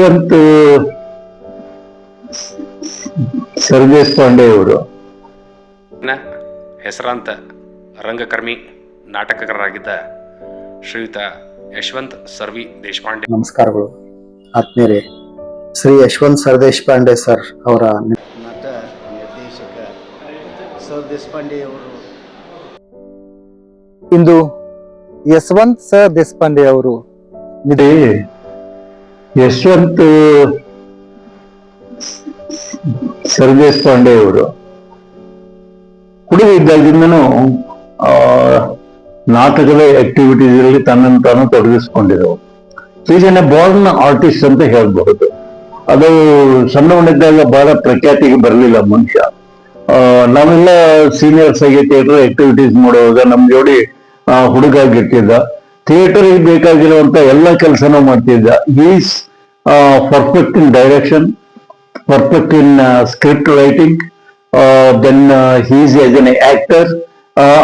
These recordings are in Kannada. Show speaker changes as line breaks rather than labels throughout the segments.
ಯಶವಂತ್ ಸರ್ದೇಶ್ ಪಾಂಡೆ ಅವರು
ನ ಹೆಸರಾಂತ ರಂಗಕರ್ಮಿ ನಾಟಕಕಾರರಾಗಿದ್ದ ಶ್ರೀಯುತ ಯಶವಂತ್ ಸರ್ವಿ ದೇಶಪಾಂಡೆ.
ನಮಸ್ಕಾರಗಳು. ಆತ್ಮೀಯರೇ ಶ್ರೀ ಯಶವಂತ್ ಸರ್ ದೇಶಪಾಂಡೆ ಸರ್ ಅವರ
ನಟ ನಿರ್ದೇಶಕ ಸರ್ ದೇಶಪಾಂಡೆ ಅವರು.
ಇಂದು ಯಶವಂತ್ ಸರ್ ದೇಶಪಾಂಡೆ ಅವರು.
ಇದೆ ಯಶವಂತ್ ಪಾಂಡೆ ಅವರು ಆ, ನಾಟಕದ ಆಕ್ಟಿವಿಟೀಸ್ ಅಲ್ಲಿ ತನ್ನನ್ನು ತಾನು ತೊಡಗಿಸಿಕೊಂಡಿದ್ದವು. ಈಗಿನ ಬಾರ್ನ್ ಆರ್ಟಿಸ್ಟ್ ಅಂತ ಹೇಳ್ಬಹುದು. ಅದು ಸಣ್ಣವನಿದ್ದಾಗ ಬಹಳ ಪ್ರಖ್ಯಾತಿಗೆ ಬರಲಿಲ್ಲ ಮನುಷ್ಯ. ನಾವೆಲ್ಲ ಸೀನಿಯರ್ಸ್ ಆಗಿ ಥಿಯೇಟರ್ ಆಕ್ಟಿವಿಟೀಸ್ ಮಾಡುವಾಗ ನಮ್ಮ ಜೋಡಿ ಹುಡುಗ ಆಗಿರ್ತಿದ್ದ. ಥಿಯೇಟರ್ ಬೇಕಾಗಿರುವಂತ ಎಲ್ಲ ಕೆಲಸನೂ ಮಾಡ್ತಿದ್ದ. Is perfect in direction perfect in script writing then he's as an actor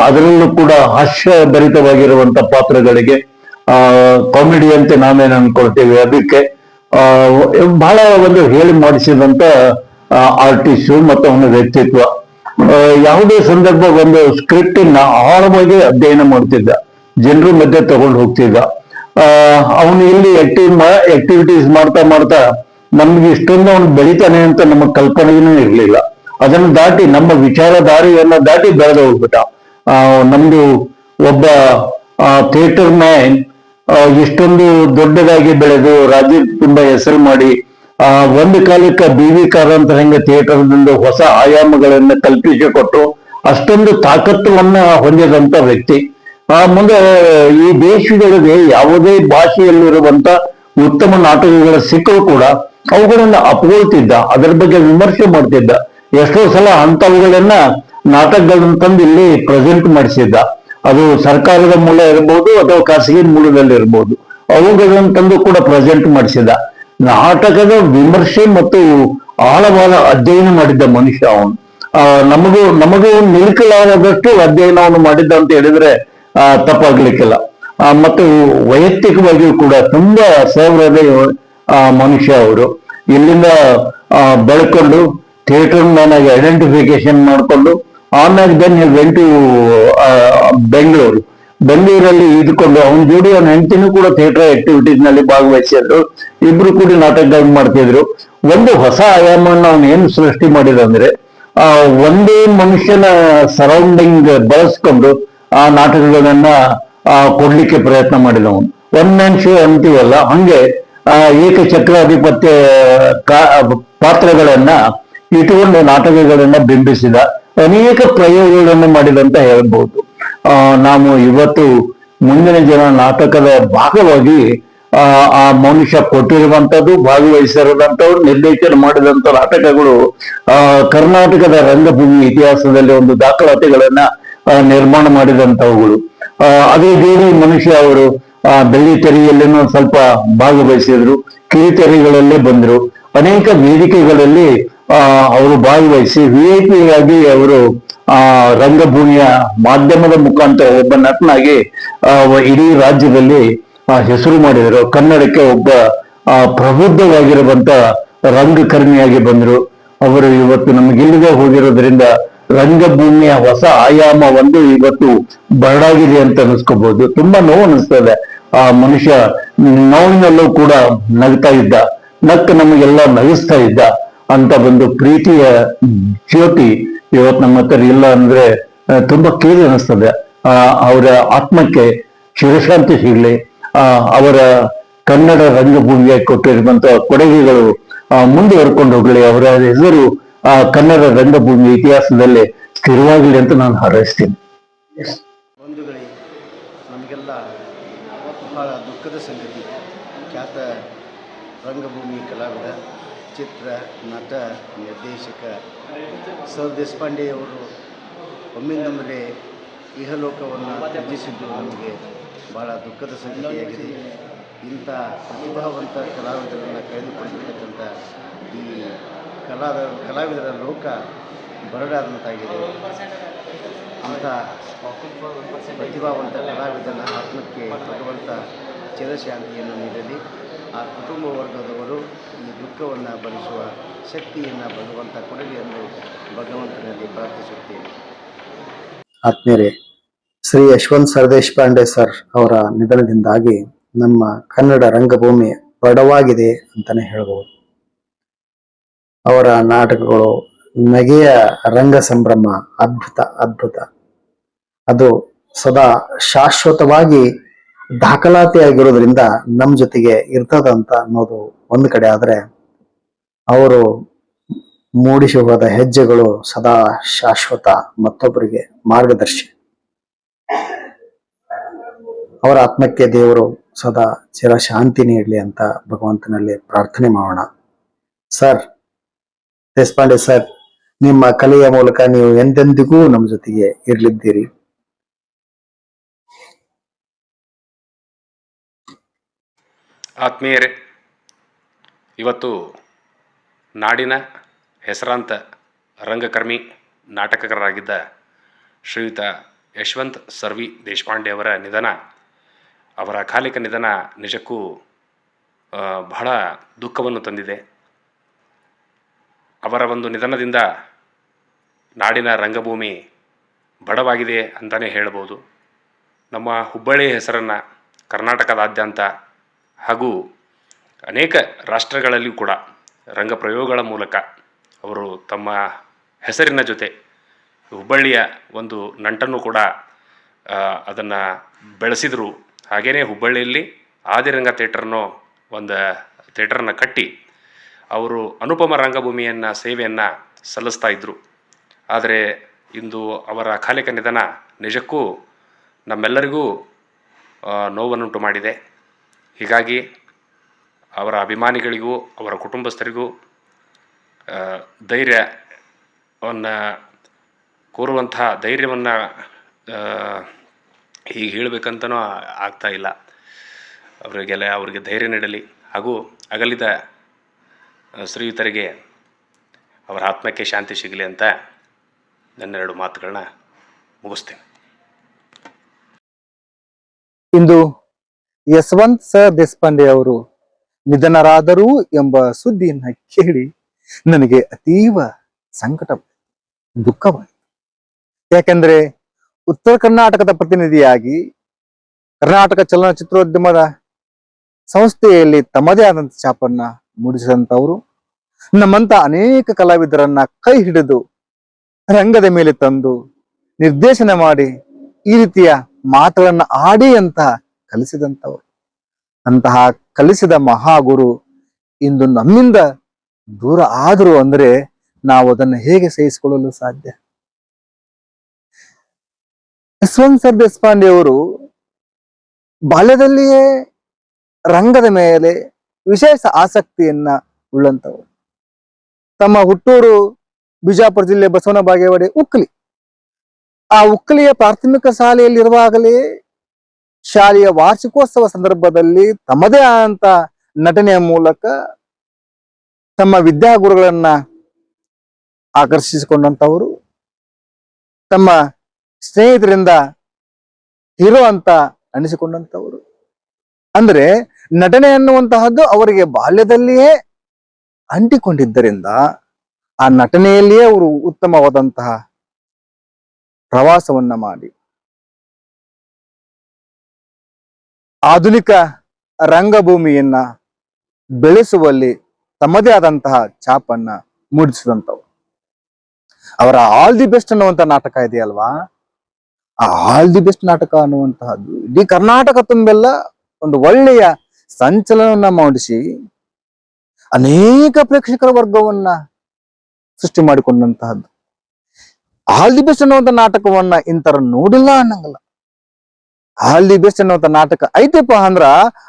ಅದರಲ್ಲೂ ಕೂಡ ಹಾಸ್ಯ ಭರಿತವಾಗಿರುವಂತ ಪಾತ್ರಗಳಿಗೆ ಕಾಮಿಡಿ ಅಂತ ನಾವೇನ್ ಅನ್ಕೊಳ್ತೇವೆ. ಅದಕ್ಕೆ ಬಹಳ ಒಂದು ಹೇಳಿ ಮಾಡಿಸಿದಂತ ಆರ್ಟಿಸ್ಟ್ ಮತ್ತು ಅವನ ವ್ಯಕ್ತಿತ್ವ. ಯಾವುದೇ ಸಂದರ್ಭ ಒಂದು ಸ್ಕ್ರಿಪ್ಟ್ ಆಳವಾಗಿ ಅಧ್ಯಯನ ಮಾಡ್ತಿದ್ದ. ಜನರ ಮಧ್ಯೆ ತಗೊಂಡು ಹೋಗ್ತಿದ್ದ ಅವನು ಇಲ್ಲಿ ಆಕ್ಟಿವ್ ಆಕ್ಟಿವಿಟೀಸ್ ಮಾಡ್ತಾ ಮಾಡ್ತಾ ನಮ್ಗೆ ಇಷ್ಟೊಂದು ಅವನು ಬೆಳಿತಾನೆ ಅಂತ ನಮ್ಮ ಕಲ್ಪನೆಯೂ ಇರಲಿಲ್ಲ. ಅದನ್ನು ದಾಟಿ ನಮ್ಮ ವಿಚಾರಧಾರೆಯನ್ನ ದಾಟಿ ಬೆಳೆದು ಹೋಗ್ಬಿಟ್ಟ. ನಮ್ದು ಒಬ್ಬ ಥಿಯೇಟರ್ ಮ್ಯಾನ್ ಇಷ್ಟೊಂದು ದೊಡ್ಡದಾಗಿ ಬೆಳೆದು ರಾಜ್ಯ ತುಂಬಾ ಹೆಸರು ಮಾಡಿ, ಆ, ಒಂದು ಕಾಲಕ್ಕೆ ಬಿ ವಿ ಕಾರಂತರ ಹೆಂಗೆ ಥಿಯೇಟರ್ದಿಂದ ಹೊಸ ಆಯಾಮಗಳನ್ನ ಕಲ್ಪಿಸಿಕೊಟ್ಟು ಅಷ್ಟೊಂದು ತಾಕತ್ತುವನ್ನ ಹೊಂದಿದಂತ ವ್ಯಕ್ತಿ. ಆ ಮುಂದೆ ಈ ದೇಶದೊಳಗೆ ಯಾವುದೇ ಭಾಷೆಯಲ್ಲಿರುವಂತ ಉತ್ತಮ ನಾಟಕಗಳ ಸಿಕ್ಕರೂ ಕೂಡ ಅವುಗಳನ್ನ ಅಪ್ಕೊಳ್ತಿದ್ದ ಅದರ ಬಗ್ಗೆ ವಿಮರ್ಶೆ ಮಾಡ್ತಿದ್ದ, ಎಷ್ಟೋ ಸಲ ಅಂತವುಗಳನ್ನ ನಾಟಕಗಳನ್ನ ತಂದು ಇಲ್ಲಿ ಪ್ರೆಸೆಂಟ್ ಮಾಡಿಸಿದ್ದ. ಅದು ಸರ್ಕಾರದ ಮೂಲ ಇರಬಹುದು ಅಥವಾ ಖಾಸಗಿ ಮೂಲದಲ್ಲಿ ಇರಬಹುದು ಅವುಗಳನ್ನು ತಂದು ಕೂಡ ಪ್ರೆಸೆಂಟ್ ಮಾಡಿಸಿದ ನಾಟಕದ ವಿಮರ್ಶೆ ಮತ್ತು ಆಳವಾದ ಅಧ್ಯಯನ ಮಾಡಿದ್ದ ಮನುಷ್ಯ ಅವನು. ನಮಗೂ ನಮಗೂ ನಿಲ್ಕಲಾರದಷ್ಟು ಅಧ್ಯಯನವನ್ನು ಮಾಡಿದ್ದ ಅಂತ ಹೇಳಿದ್ರೆ ತಪ್ಪಾಗ್ಲಿಕ್ಕಿಲ್ಲ. ಮತ್ತು ವೈಯಕ್ತಿಕವಾಗಿಯೂ ಕೂಡ ತುಂಬಾ ಸೌಹೃದ ಮನುಷ್ಯ ಅವರು. ಇಲ್ಲಿಂದ ಬೆಳ್ಕೊಂಡು ಥಿಯೇಟರ್ ಆಗಿ ಐಡೆಂಟಿಫಿಕೇಶನ್ ಮಾಡಿಕೊಂಡು ಆಮೇಲೆ ದೆನ್ ವೆಂಟು ಬೆಂಗಳೂರು ಬೆಂಗಳೂರಲ್ಲಿ ಇದ್ಕೊಂಡು ಅವನ ಜೋಡಿ ಅವನ ಹೆಂಡತಿನೂ ಕೂಡ ಥಿಯೇಟರ್ ಆಕ್ಟಿವಿಟೀಸ್ನಲ್ಲಿ ಭಾಗವಹಿಸಿದ್ರು ಇಬ್ರು ಕೂಡ ನಾಟಕಗಳು ಮಾಡ್ತಿದ್ರು. ಒಂದು ಹೊಸ ಆಯಾಮವನ್ನು ಅವನು ಏನು ಸೃಷ್ಟಿ ಮಾಡಿದ ಅಂದ್ರೆ ಆ, ಒಂದೇ ಮನುಷ್ಯನ ಸರೌಂಡಿಂಗ್ ಬಳಸ್ಕೊಂಡು ಆ ನಾಟಕಗಳನ್ನ ಕೊಡ್ಲಿಕ್ಕೆ ಪ್ರಯತ್ನ ಮಾಡಿದ ಅವನು ಒನ್ ಮ್ಯಾನ್ ಶೋ ಅಂತೀವಲ್ಲ, ಹಂಗೆ, ಆ, ಏಕಚಕ್ರಾಧಿಪತ್ಯ, ಕಾ- ಪಾತ್ರಗಳನ್ನ ಇಟ್ಟುಕೊಂಡು ನಾಟಕಗಳನ್ನ ಬಿಂಬಿಸಿದ, ಅನೇಕ ಪ್ರಯೋಗಗಳನ್ನು ಮಾಡಿದಂತ ಹೇಳ್ಬಹುದು ಆ, ನಾವು ಇವತ್ತು ಮುಂದಿನ ಜನ ನಾಟಕದ ಭಾಗವಾಗಿ, ಆ ಆ ಮನುಷ್ಯ ಕೊಟ್ಟಿರುವಂತದ್ದು ಭಾಗವಹಿಸಿರುವಂತವ್ರು ನಿರ್ದೇಶನ ಮಾಡಿದಂತ ನಾಟಕಗಳು ಕರ್ನಾಟಕದ ರಂಗಭೂಮಿ ಇತಿಹಾಸದಲ್ಲಿ ಒಂದು ದಾಖಲಾತಿಗಳನ್ನ ನಿರ್ಮಾಣ ಮಾಡಿದಂತವುಗಳು ಅದೇ ದೇವಿ ಮನುಷ್ಯ ಅವರು ಆ, ಬೆಳ್ಳಿ ತೆರೆಯಲ್ಲಿನೂ ಸ್ವಲ್ಪ ಭಾಗವಹಿಸಿದ್ರು ಕಿರಿತೆರೆಗಳಲ್ಲೇ ಬಂದ್ರು. ಅನೇಕ ವೇದಿಕೆಗಳಲ್ಲಿ ಆ ಅವರು ಭಾಗವಹಿಸಿ ವಿ ಐ ಪಿ ಆಗಿ ಅವರು ಆ ರಂಗಭೂಮಿಯ ಮಾಧ್ಯಮದ ಮುಖಾಂತರ ಒಬ್ಬ ನಟನಾಗಿ ಇಡೀ ರಾಜ್ಯದಲ್ಲಿ ಆ, ಹೆಸರು ಮಾಡಿದರು. ಕನ್ನಡಕ್ಕೆ ಒಬ್ಬ ಆ, ಪ್ರಬುದ್ಧವಾಗಿರುವಂತ ರಂಗಕರ್ಮಿಯಾಗಿ ಬಂದ್ರು. ಅವರು ಇವತ್ತು ನಮಗಿಲ್ಲದೆ ಹೋಗಿರೋದ್ರಿಂದ ರಂಗಭೂಮಿಯ ಹೊಸ ಆಯಾಮ ಒಂದು ಇವತ್ತು ಬರಡಾಗಿದೆ ಅಂತ ಅನಿಸ್ಕೋಬಹುದು ತುಂಬಾ ನೋವು ಅನಿಸ್ತದೆ. ಆ ಮನುಷ್ಯ ನೋವಿನಲ್ಲೂ ಕೂಡ ನಗ್ತಾ ಇದ್ದ. ನಕ್ಕ ನಮಗೆಲ್ಲ ನಗಿಸ್ತಾ ಇದ್ದ ಅಂತ ಒಂದು ಪ್ರೀತಿಯ ಜ್ಯೋತಿ ಇವತ್ತು ನಮ್ಮ ಹತ್ರ ಇಲ್ಲ ಅಂದ್ರೆ ತುಂಬಾ ಕೇಳಿ ಅನಿಸ್ತದೆ. ಆ, ಅವರ ಆತ್ಮಕ್ಕೆ ಶಿವಶಾಂತಿ ಸಿಗ್ಲಿ. ಆ, ಅವರ ಕನ್ನಡ ರಂಗಭೂಮಿಗೆ ಕೊಟ್ಟಿರುವಂತಹ ಕೊಡುಗೆಗಳು ಮುಂದುವರ್ಕೊಂಡು ಹೋಗ್ಲಿ. ಅವರ ಹೆಸರು ಆ ಕನ್ನಡ ರಂಗಭೂಮಿ ಇತಿಹಾಸದಲ್ಲಿ ಸ್ಥಿರವಾಗಲಿ ಅಂತ ನಾನು ಹಾರೈಸ್ತೀನಿ.
ಬಂಧುಗಳಿಗೆ ನಮಗೆಲ್ಲ ಬಹಳ ದುಃಖದ ಸಂಗತಿ. ಖ್ಯಾತ ರಂಗಭೂಮಿ ಕಲಾವಿದ, ಚಿತ್ರ, ನಟ, ನಿರ್ದೇಶಕ ಸರ್ ದೇಶಪಾಂಡೆ ಅವರು ಒಮ್ಮಿಂದೊಮ್ಮೆಲೆ ಇಹಲೋಕವನ್ನು ತ್ಯಜಿಸಿದ್ದು ನಮಗೆ ಭಾಳ ದುಃಖದ ಸಂಗತಿಯಾಗಿದೆ. ಇಂಥ ಪ್ರತಿಭಾವಂತ ಕಲಾವಿದರನ್ನು ಕಳೆದುಕೊಂಡಿರ್ತಕ್ಕಂಥ ಈ ಕಲಾದ ಕಲಾವಿದರ ಲೋಕ ಬರಡಾದಂತಾಗಿದೆ. ಅಂಥ ಪ್ರತಿಭಾವಂತ ಕಲಾವಿದನ ಆತ್ಮಕ್ಕೆ ಭಗವಂತ ಚಿರಶಾಂತಿಯನ್ನು ನೀಡಲಿ. ಆ ಕುಟುಂಬ ವರ್ಗದವರು ಈ ದುಃಖವನ್ನು ಭರಿಸುವ ಶಕ್ತಿಯನ್ನು ಭಗವಂತ ಕೊಡಲಿ ಎಂದು ಭಗವಂತನಲ್ಲಿ ಪ್ರಾರ್ಥಿಸುತ್ತೇನೆ.
ಆತ್ಮೀಯರೇ, ಶ್ರೀ ಯಶವಂತ್ ಸರ್ದೇಶಪಾಂಡೆ ಸರ್ ಅವರ ನಿಧನದಿಂದಾಗಿ ನಮ್ಮ ಕನ್ನಡ ರಂಗಭೂಮಿ ಬಡವಾಗಿದೆ ಅಂತಾನೆ ಹೇಳ್ಬೋದು. ಅವರ ನಾಟಕಗಳು ನಗೆಯ ರಂಗ ಸಂಭ್ರಮ, ಅದ್ಭುತ ಅದ್ಭುತ. ಅದು ಸದಾ ಶಾಶ್ವತವಾಗಿ ದಾಖಲಾತಿಯಾಗಿರೋದ್ರಿಂದ ನಮ್ಮ ಜೊತೆಗೆ ಇರ್ತದಂತ ಅನ್ನೋದು ಒಂದು ಕಡೆ ಆದರೆ ಅವರು ಮೂಡಿಸಿ ಹೋದ ಹೆಜ್ಜೆಗಳು ಸದಾ ಶಾಶ್ವತ, ಮತ್ತೊಬ್ಬರಿಗೆ ಮಾರ್ಗದರ್ಶಿ. ಅವರ ಆತ್ಮಕ್ಕೆ ದೇವರು ಸದಾ ಚಿರ ಶಾಂತಿ ನೀಡಲಿ ಅಂತ ಭಗವಂತನಲ್ಲಿ ಪ್ರಾರ್ಥನೆ ಮಾಡೋಣ. ಸರ್ ದೇಶಪಾಂಡೆ ಸರ್, ನಿಮ್ಮ ಕಲೆಯ ಮೂಲಕ ನೀವು ಎಂದೆಂದಿಗೂ ನಮ್ಮ ಜೊತೆಗೆ ಇರಲಿದ್ದೀರಿ.
ಆತ್ಮೀಯರೇ, ಇವತ್ತು ನಾಡಿನ ಹೆಸರಾಂತ ರಂಗಕರ್ಮಿ ನಾಟಕಕಾರರಾಗಿದ್ದ ಶ್ರೀಯುತ ಯಶವಂತ್ ಸರ್ವಿ ದೇಶಪಾಂಡೆ ಅವರ ನಿಧನ, ಅವರ ಕಾಲಿಕ ನಿಧನ ನಿಜಕ್ಕೂ ಬಹಳ ದುಃಖವನ್ನು ತಂದಿದೆ. ಅವರ ಒಂದು ನಿಧನದಿಂದ ನಾಡಿನ ರಂಗಭೂಮಿ ಬಡವಾಗಿದೆ ಅಂತಲೇ ಹೇಳ್ಬೋದು. ನಮ್ಮ ಹುಬ್ಬಳ್ಳಿ ಹೆಸರನ್ನು ಕರ್ನಾಟಕದಾದ್ಯಂತ ಹಾಗೂ ಅನೇಕ ರಾಷ್ಟ್ರಗಳಲ್ಲಿಯೂ ಕೂಡ ರಂಗಪ್ರಯೋಗಗಳ ಮೂಲಕ ಅವರು ತಮ್ಮ ಹೆಸರಿನ ಜೊತೆ ಹುಬ್ಬಳ್ಳಿಯ ಒಂದು ನಂಟನ್ನು ಕೂಡ ಅದನ್ನು ಬೆಳೆಸಿದರು. ಹಾಗೆಯೇ ಹುಬ್ಬಳ್ಳಿಯಲ್ಲಿ ಆದಿರಂಗ ಥಿಯೇಟರ್ನೋ ಒಂದು ಥಿಯೇಟರನ್ನು ಕಟ್ಟಿ ಅವರು ಅನುಪಮ ರಂಗಭೂಮಿಯನ್ನು, ಸೇವೆಯನ್ನು ಸಲ್ಲಿಸ್ತಾ ಇದ್ದರು ಆದರೆ ಇಂದು ಅವರ ಕಾಲಿಕ ನಿಧನ ನಿಜಕ್ಕೂ ನಮ್ಮೆಲ್ಲರಿಗೂ ನೋವನ್ನುಂಟು ಮಾಡಿದೆ. ಹೀಗಾಗಿ ಅವರ ಅಭಿಮಾನಿಗಳಿಗೂ, ಅವರ ಕುಟುಂಬಸ್ಥರಿಗೂ ಧೈರ್ಯವನ್ನು ಕೋರುವಂತಹ ಧೈರ್ಯವನ್ನು ಹೀಗೆ ಹೇಳಬೇಕಂತನೂ ಆಗ್ತಾ ಇಲ್ಲ. ಅವರಿಗೆಲ್ಲ, ಅವರಿಗೆ ಧೈರ್ಯ ನೀಡಲಿ. ಹಾಗೂ ಅಗಲಿದ ಶ್ರೀಯುತರಿಗೆ ಅವರ ಆತ್ಮಕ್ಕೆ ಶಾಂತಿ ಸಿಗಲಿ ಅಂತ ನನ್ನೆರಡು ಮಾತುಗಳನ್ನ ಮುಗಿಸ್ತೇನೆ.
ಇಂದು ಯಶವಂತ್ ಸರ್ ದೇಶಪಾಂಡೆ ಅವರು ನಿಧನರಾದರು ಎಂಬ ಸುದ್ದಿಯನ್ನ ಕೇಳಿ ನನಗೆ ಅತೀವ ಸಂಕಟ ದುಃಖವಾಯಿತು. ಯಾಕೆಂದ್ರೆ ಉತ್ತರ ಕರ್ನಾಟಕದ ಪ್ರತಿನಿಧಿಯಾಗಿ ಕರ್ನಾಟಕ ಚಲನಚಿತ್ರೋದ್ಯಮದ ಸಂಸ್ಥೆಯಲ್ಲಿ ತಮ್ಮದೇ ಆದಂತ ಛಾಪನ್ನ ಮೂಡಿಸಿದಂತವರು ನಮ್ಮಂತ ಅನೇಕ ಕಲಾವಿದರನ್ನ ಕೈ ಹಿಡಿದು ರಂಗದ ಮೇಲೆ ತಂದು ನಿರ್ದೇಶನ ಮಾಡಿ ಈ ರೀತಿಯ ಮಾತುಗಳನ್ನ ಆಡಿ ಅಂತ ಕಲಿಸಿದಂಥವ್ರು. ಅಂತಹ ಕಲಿಸಿದ ಮಹಾಗುರು ಇಂದು ನಮ್ಮಿಂದ ದೂರ ಆದರು ಅಂದ್ರೆ ನಾವು ಅದನ್ನು ಹೇಗೆ ಸಹಿಸಿಕೊಳ್ಳಲು ಸಾಧ್ಯ? ಯಶವಂತ್ ಸರ್ ದೇಶಪಾಂಡೆ ಅವರು ಬಾಲ್ಯದಲ್ಲಿಯೇ ರಂಗದ ಮೇಲೆ ವಿಶೇಷ ಆಸಕ್ತಿಯನ್ನ ಉಳ್ಳಂತವರು ತಮ್ಮ ಹುಟ್ಟೂರು ಬಿಜಾಪುರ ಜಿಲ್ಲೆ ಬಸವನ ಬಾಗೇವಾಡಿ ಉಕ್ಕಲಿ ಆ ಉಕ್ಕಲಿಯ ಪ್ರಾಥಮಿಕ ಶಾಲೆಯಲ್ಲಿರುವಾಗಲೇ ಶಾಲೆಯ ವಾರ್ಷಿಕೋತ್ಸವ ಸಂದರ್ಭದಲ್ಲಿ ತಮ್ಮದೇ ಆದಂತ ನಟನೆಯ ಮೂಲಕ ತಮ್ಮ ವಿದ್ಯಾಗುರುಗಳನ್ನ ಆಕರ್ಷಿಸಿಕೊಂಡಂತವರು ತಮ್ಮ ಸ್ನೇಹಿತರಿಂದ ಹೀರೋ ಅಂತ ಅನಿಸಿಕೊಂಡಂತವರು ಅಂದ್ರೆ ನಟನೆ ಅನ್ನುವಂತಹದ್ದು ಅವರಿಗೆ ಬಾಲ್ಯದಲ್ಲಿಯೇ ಅಂಟಿಕೊಂಡಿದ್ದರಿಂದ ಆ ನಟನೆಯಲ್ಲಿಯೇ ಅವರು ಉತ್ತಮವಾದಂತಹ ಪ್ರವಾಸವನ್ನ ಮಾಡಿ. ಆಧುನಿಕ ರಂಗಭೂಮಿಯನ್ನ ಬೆಳೆಸುವಲ್ಲಿ ತಮ್ಮದೇ ಆದಂತಹ ಛಾಪನ್ನ ಮೂಡಿಸಿದಂಥವು. ಅವರ ಆಲ್ ದಿ ಬೆಸ್ಟ್ ಅನ್ನುವಂತ ನಾಟಕ ಇದೆಯಲ್ವಾ? ಆ ಆಲ್ ದಿ ಬೆಸ್ಟ್ ನಾಟಕ ಅನ್ನುವಂತಹದ್ದು ಇಡೀ ಕರ್ನಾಟಕ ತುಂಬೆಲ್ಲ ಒಂದು ಒಳ್ಳೆಯ ಸಂಚಲನವನ್ನ ಮಾಡಿಸಿ ಅನೇಕ ಪ್ರೇಕ್ಷಕರ ವರ್ಗವನ್ನ ಸೃಷ್ಟಿ ಮಾಡಿಕೊಂಡಂತಹದ್ದು. ಆಲ್ ದಿ ಬೆಸ್ಟ್ ಅನ್ನುವಂಥ ನಾಟಕವನ್ನ ಇಂತರ ನೋಡಿಲ್ಲ ಅನ್ನಂಗಲ್ಲ. ಆಲ್ ದಿ ಬೆಸ್ಟ್ ಅನ್ನುವಂಥ ನಾಟಕ ಐತೆಪ್ಪ ಅಂದ್ರ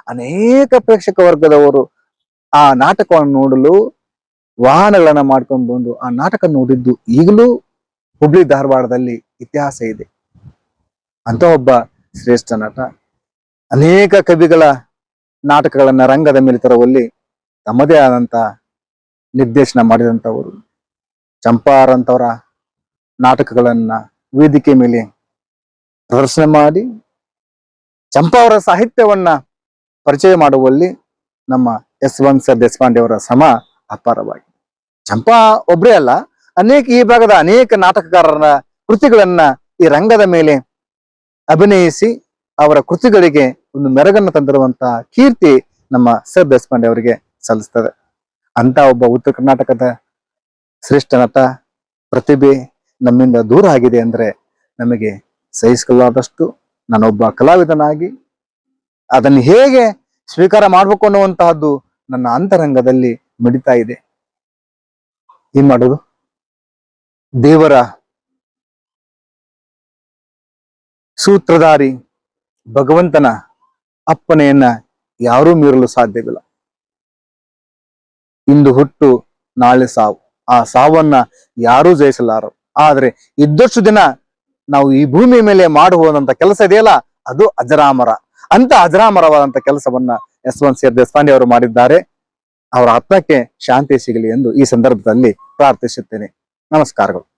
ಅನೇಕ ಪ್ರೇಕ್ಷಕ ವರ್ಗದವರು ಆ ನಾಟಕವನ್ನು ನೋಡಲು ವಾಹನಗಳನ್ನ ಮಾಡ್ಕೊಂಡು ಬಂದು ಆ ನಾಟಕ ನೋಡಿದ್ದು ಈಗಲೂ ಹುಬ್ಳಿ ಧಾರವಾಡದಲ್ಲಿ ಇತಿಹಾಸ ಇದೆ. ಅಂತ ಒಬ್ಬ ಶ್ರೇಷ್ಠ ನಟ. ಅನೇಕ ಕವಿಗಳ ನಾಟಕಗಳನ್ನ ರಂಗದ ಮೇಲೆ ತರುವಲ್ಲಿ ತಮ್ಮದೇ ಆದಂತ ನಿರ್ದೇಶನ ಮಾಡಿದಂಥವರು. ಚಂಪಾರಂತವರ ನಾಟಕಗಳನ್ನ ವೇದಿಕೆ ಮೇಲೆ ಪ್ರದರ್ಶನ ಮಾಡಿ ಚಂಪಾ ಅವರ ಸಾಹಿತ್ಯವನ್ನ ಪರಿಚಯ ಮಾಡುವಲ್ಲಿ ನಮ್ಮ ಯಶವಂತ್ ಸರ್ ದೇಶಪಾಂಡೆ ಅವರ ಶ್ರಮ ಅಪಾರವಾಗಿದೆ. ಚಂಪಾ ಒಬ್ಬರೇ ಅಲ್ಲ, ಅನೇಕ ಈ ಭಾಗದ ಅನೇಕ ನಾಟಕಕಾರರ ಕೃತಿಗಳನ್ನ ಈ ರಂಗದ ಮೇಲೆ ಅಭಿನಯಿಸಿ ಅವರ ಕೃತಿಗಳಿಗೆ ಒಂದು ಮೆರಗನ್ನು ತಂದಿರುವಂತಹ ಕೀರ್ತಿ ನಮ್ಮ ಸರ್ ದೇಶಪಾಂಡೆ ಅವರಿಗೆ ಸಲ್ಲಿಸ್ತದೆ. ಅಂತ ಒಬ್ಬ ಉತ್ತರ ಕರ್ನಾಟಕದ ಶ್ರೇಷ್ಠ ನಟ, ಪ್ರತಿಭೆ ನಮ್ಮಿಂದ ದೂರ ಆಗಿದೆ ಅಂದ್ರೆ ನಮಗೆ ಸಹಿಸಿಕೊಳ್ಳಾದಷ್ಟು ನಾನೊಬ್ಬ ಕಲಾವಿದನಾಗಿ ಅದನ್ನು ಹೇಗೆ ಸ್ವೀಕಾರ ಮಾಡ್ಬೇಕು ಅನ್ನುವಂತಹದ್ದು ನನ್ನ ಅಂತರಂಗದಲ್ಲಿ ಮಿಡಿತಾ ಇದೆ. ಏನ್ ಮಾಡೋದು? ದೇವರ ಸೂತ್ರಧಾರಿ ಭಗವಂತನ ಅಪ್ಪನೆಯನ್ನ ಯಾರೂ ಮೀರಲು ಸಾಧ್ಯವಿಲ್ಲ. ಇಂದು ಹುಟ್ಟು, ನಾಳೆ ಸಾವು. ಆ ಸಾವನ್ನ ಯಾರೂ ಜಯಿಸಲಾರರು. ಆದ್ರೆ ಇದ್ದಷ್ಟು ದಿನ ನಾವು ಈ ಭೂಮಿಯ ಮೇಲೆ ಮಾಡುವಂತ ಕೆಲಸ ಇದೆಯಲ್ಲ, ಅದು ಅಜರಾಮರ. ಅಂತ ಅಜರಾಮರವಾದಂತ ಕೆಲಸವನ್ನ ಯಶವಂತ್ ಸಿ ದೇಶಪಾಂಡೆ ಅವರು ಮಾಡಿದ್ದಾರೆ. ಅವರ ಆತ್ಮಕ್ಕೆ ಶಾಂತಿ ಸಿಗಲಿ ಎಂದು ಈ ಸಂದರ್ಭದಲ್ಲಿ ಪ್ರಾರ್ಥಿಸುತ್ತೇನೆ. ನಮಸ್ಕಾರಗಳು.